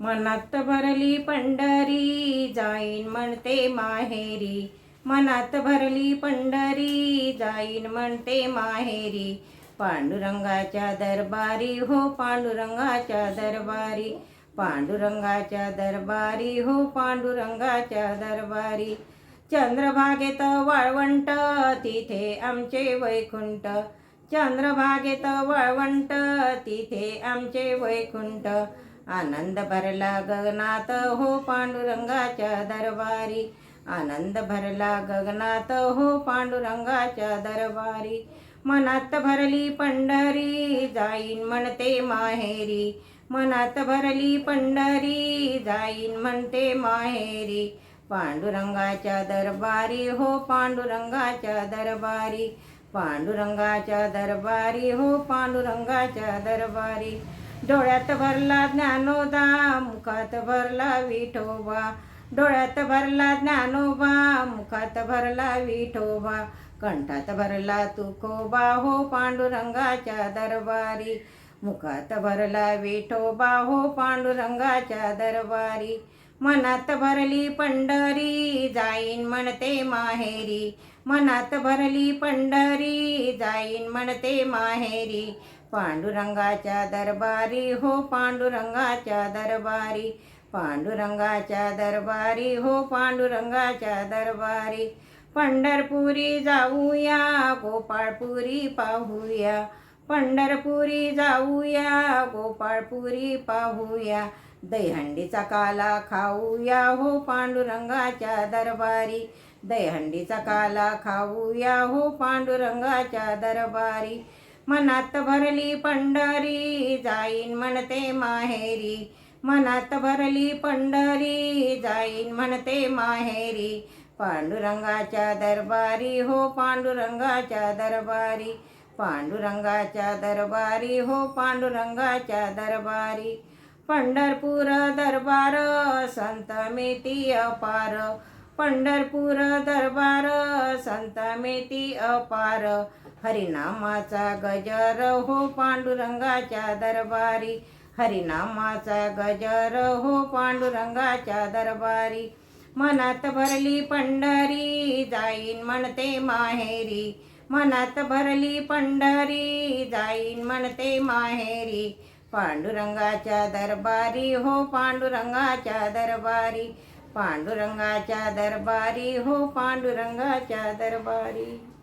मनात भरली पंढरी जाईन म्हणते माहेरी. मनात भरली पंढरी जाईन म्हणते माहेरी. पांडुरंगाच्या दरबारी हो पांडुरंगाच्या दरबारी. पांडुरंगाच्या दरबारी हो पांडुरंगाच्या दरबारी. चंद्रभागेत वाळवंट तिथे आमचे वैकुंठ. चंद्रभागेत वाळवंट तिथे आमचे वैकुंठ. आनंद भरला गगनात हो पांडुरंगाच्या दरबारी. आनंद भरला गगनात हो पांडुरंगाच्या दरबारी. मनात भरली पंढरी जाईन म्हणते माहेरी. मनात भरली पंढरी जाईन म्हणते माहेरी. पांडुरंगाच्या दरबारी हो पांडुरंगाच्या दरबारी. पांडुरंगाच्या दरबारी हो पांडुरंगाच्या दरबारी. डोळ्यात भरला ज्ञानोबा मुखात भरला विठोबा. डोळ्यात भरला ज्ञानोबा मुखात भरला विठोबा. कंठात भरला तुकोबा हो पांडुरंगाच्या दरबारी. मुखात भरला विठोबा हो पांडुरंगाच्या दरबारी. मनात भरली पंढरी जाईन म्हणते माहेरी. मनात भरली पंढरी जाईन म्हणते माहेरी. पांडुरंगाच्या दरबारी हो पांडुरंगाच्या दरबारी पांडुरंगाच्या दरबारी हो पांडुरंगाच्या दरबारी. पंढरपुरी जाऊया गोपाळपुरी पाहूया. पंढरपुरी जाऊया गोपाळपुरी पाहूया. दहीहंडीचा काला खाऊया हो पांडुरंगाच्या दरबारी. दहीहंडीचा काला खाऊया हो पांडुरंगाच्या दरबारी. मनात भरली पंढरी जाईन म्हणते माहेरी. मनात भरली पंढरी जाईन म्हणते माहेरी. पांडुरंगाच्या दरबारी हो पांडुरंगाच्या दरबारी. पांडुरंगाच्या दरबारी हो पांडुरंगाच्या दरबारी. पंढरपूर दरबार संत मिती अपार. पंढरपूर दरबार संत मेती अपार. हरिनामाचा गजर हो पांडुरंगाच्या दरबारी. हरिनामाचा गजर हो पांडुरंगाच्या दरबारी. मनात भरली पंढरी जाईन म्हणते माहेरी. मनात भरली पंढरी जाईन म्हणते माहेरी. पांडुरंगाच्या दरबारी हो पांडुरंगाच्या दरबारी. पांडुरंगाच्या दरबारी हो पांडुरंगाच्या दरबारी.